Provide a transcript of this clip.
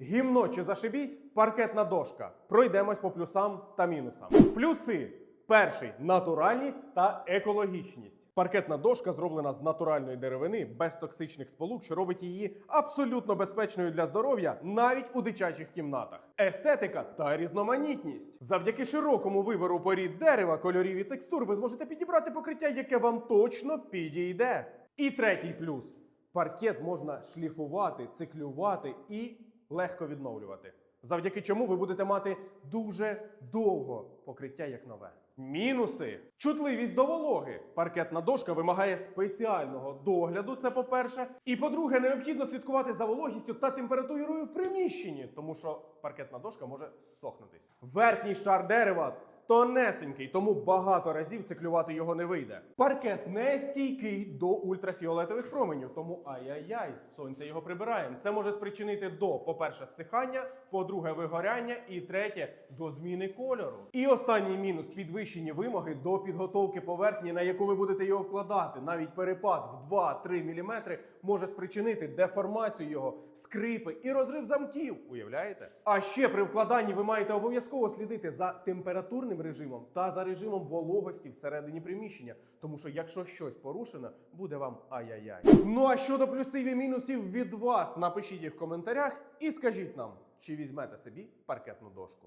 Гімно чи зашибісь, паркетна дошка. Пройдемось по плюсам та мінусам. Плюси. Перший натуральність та екологічність. Паркетна дошка зроблена з натуральної деревини без токсичних сполук, що робить її абсолютно безпечною для здоров'я навіть у дитячих кімнатах. Естетика та різноманітність. Завдяки широкому вибору порід дерева, кольорів і текстур ви зможете підібрати покриття, яке вам точно підійде. І третій плюс: паркет можна шліфувати, циклювати і легко відновлювати. Завдяки чому ви будете мати дуже довго покриття як нове. Мінуси: чутливість до вологи. Паркетна дошка вимагає спеціального догляду. Це по-перше. І по-друге, необхідно слідкувати за вологістю та температурою в приміщенні, тому що паркетна дошка може сохнутись. Верхній шар дерева. Тонесенький, тому багато разів циклювати його не вийде. Паркет не стійкий до ультрафіолетових променів, тому ай-яй-яй, з сонця його прибираємо. Це може спричинити до, по-перше, зсихання, по-друге, вигоряння, і третє до зміни кольору. І останній мінус підвищені вимоги до підготовки поверхні, на яку ви будете його вкладати. Навіть перепад в 2-3 мм може спричинити деформацію його, скрипи і розрив замків. Уявляєте? А ще при вкладанні ви маєте обов'язково слідити за температурним режимом та за режимом вологості всередині приміщення. Тому що якщо щось порушено, буде вам ай-яй-яй. Ну а щодо плюсів і мінусів від вас, напишіть їх в коментарях і скажіть нам, чи візьмете собі паркетну дошку.